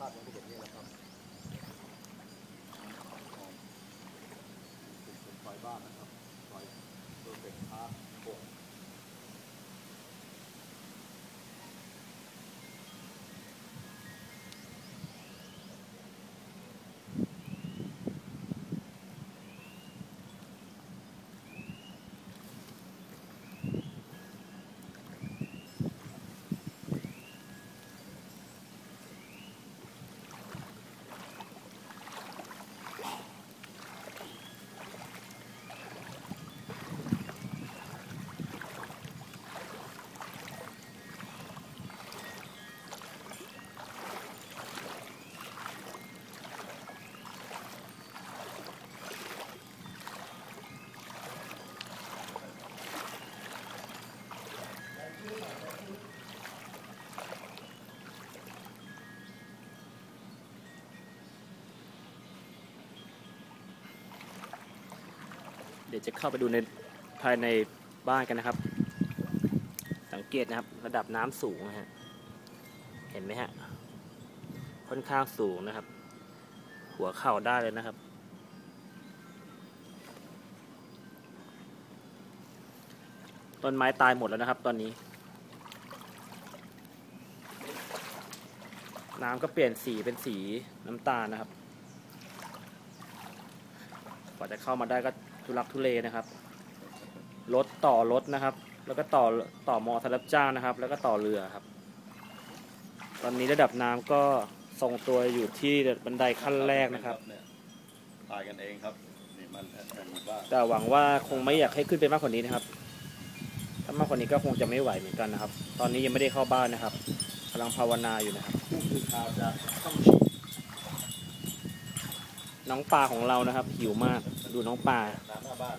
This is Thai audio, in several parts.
ภาพอย่างที่เห็นนี่แหละครับเป็นซอยบ้านนะครับซอยโดนเป็นพาหก เดี๋ยวจะเข้าไปดูในภายในบ้านกันนะครับ สังเกตนะครับระดับน้ำสูงนะฮะเห็นไหมฮะค่อนข้างสูงนะครับ หัวเข่าได้เลยนะครับ ต้นไม้ตายหมดแล้วนะครับ ตอนนี้ น้ำก็เปลี่ยนสีเป็นสีน้ำตาลนะครับกว่าจะเข้ามาได้ก็ ทุลักทุเลนะครับ รถต่อรถนะครับ แล้วก็ต่อต่อมอสำหรับจ้างนะครับ แล้วก็ต่อเรือครับ ตอนนี้ระดับน้ำก็ทรงตัวอยู่ที่บันไดขั้นแรกนะครับเนี่ยตายกันเองครับนี่มันเป็นหมู่บ้านแต่หวังว่าคงไม่อยากให้ขึ้นไปมากกว่านี้นะครับ ถ้ามากกว่านี้ก็คงจะไม่ไหวเหมือนกันนะครับ ตอนนี้ยังไม่ได้เข้าบ้านนะครับกำลังภาวนาอยู่นะครับ ผู้สื่อข่าวจะต้องฉีด น้องปลาของเรานะครับ หิวมากดูน้องปลาน้ำหน้าบ้าน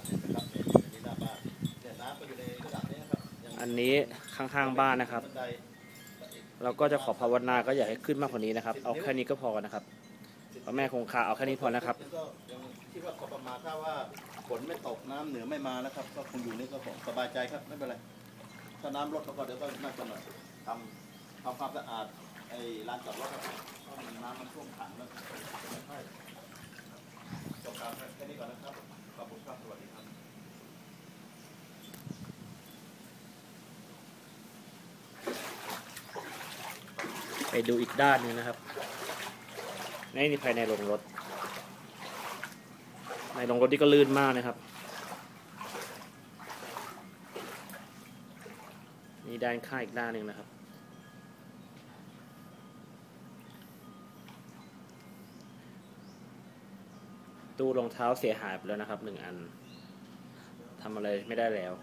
อันนี้ข้างๆบ้านนะครับ เราก็จะขอภาวนาก็อยาให้ขึ้นมากกว่านี้นะครับ เอาแค่นี้ก็พอนะครับพระแม่คงคาเอาแค่นี้พอนะครับก็ยังคิดว่าพอประมาณถ้าว่าฝนไม่ตกน้ำเหนือไม่มานะครับ ก็คงอยู่นี่ก็สบายใจครับไม่เป็นไรถ้าน้ำลดแล้วก็เดี๋ยวก็น่าจะมาทำทำความสะอาดไอ้ลานจอดรถครับเพราะมันน้ำมันท่วมขังแล้วใช่จบการแค่นี้ก่อนนะครับขอบคุณครับสวัสดีครับ ไป ดูอีกด้านนึงนะครับนี่ภายในโรงรถ ในโรงรถนี่ก็ลื่นมากนะครับ นี่ด้านข้างอีกด้านหนึ่งนะครับ ตู้รองเท้าเสียหายไปแล้วนะครับหนึ่งอันทำอะไรไม่ได้แล้ว